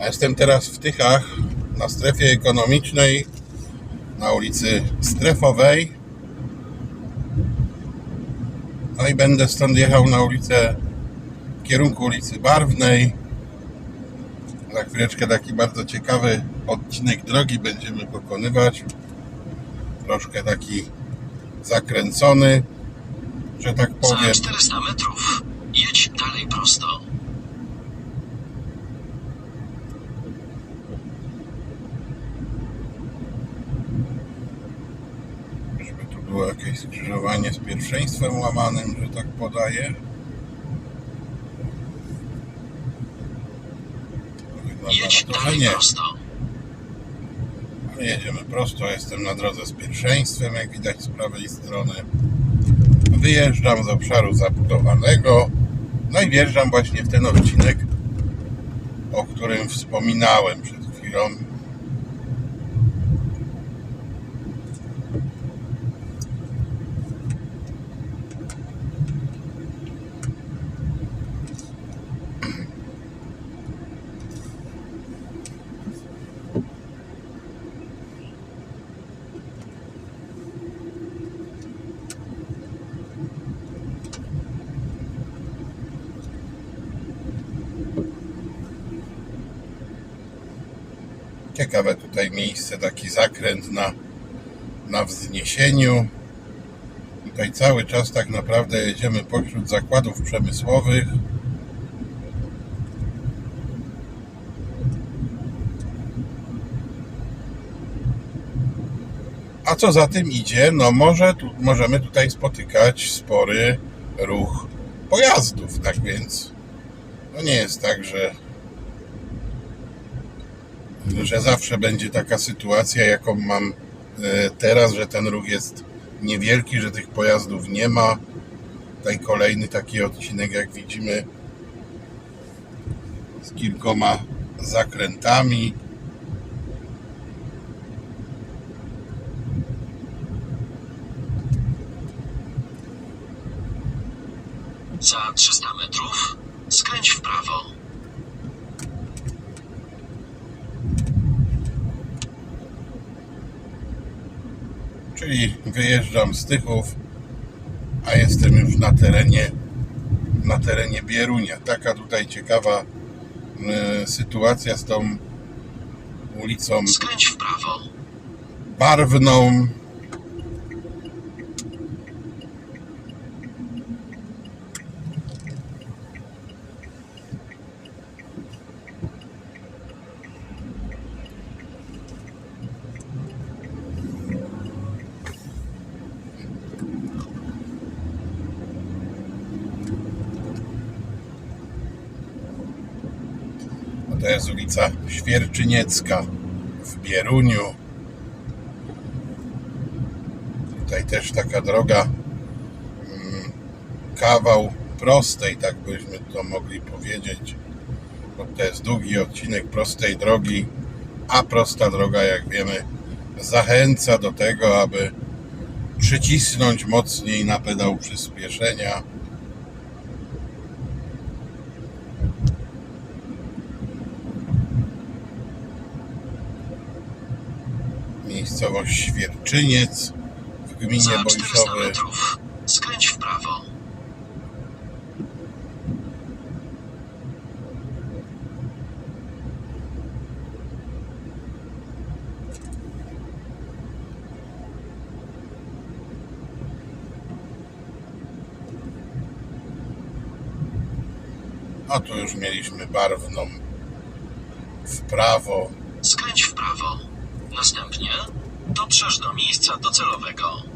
A jestem teraz w Tychach, na strefie ekonomicznej, na ulicy Strefowej. No i będę stąd jechał na ulicę, w kierunku ulicy Barwnej. Za chwileczkę taki bardzo ciekawy odcinek drogi będziemy pokonywać. Troszkę taki zakręcony, że tak powiem. Za 400 metrów jedź dalej prosto. Jakieś skrzyżowanie z pierwszeństwem łamanym, że tak podaję. Wygląda Jedź to, dalej nie. prosto. Ale jedziemy prosto, jestem na drodze z pierwszeństwem, jak widać z prawej strony. Wyjeżdżam z obszaru zabudowanego. No i wjeżdżam właśnie w ten odcinek, o którym wspominałem przed chwilą. Ciekawe tutaj miejsce, taki zakręt na, na wzniesieniu. Tutaj cały czas tak naprawdę jedziemy pośród zakładów przemysłowych. A co za tym idzie, no może tu, możemy tutaj spotykać spory ruch pojazdów, tak więc no nie jest tak, że że zawsze będzie taka sytuacja, jaką mam e, teraz, że ten ruch jest niewielki, że tych pojazdów nie ma. Tutaj kolejny taki odcinek, jak widzimy, z kilkoma zakrętami. Za 300 metrów skręć w prawo. Czyli wyjeżdżam z Tychów, a jestem już na terenie na terenie Bierunia. Taka tutaj ciekawa e, sytuacja z tą ulicą Skręć w prawo. barwną. To jest ulica Świerczyniecka w Bieruniu. Tutaj też taka droga, mm, kawał prostej, tak byśmy to mogli powiedzieć. Bo to jest długi odcinek prostej drogi, a prosta droga, jak wiemy, zachęca do tego, aby przycisnąć mocniej na pedał przyspieszenia. Miejscowość Świerczyniec w gminie Za 400 Bojszowy. metrów skręć w prawo. A tu już mieliśmy barwną w prawo. Skręć w prawo. Następnie dotrzesz do miejsca docelowego.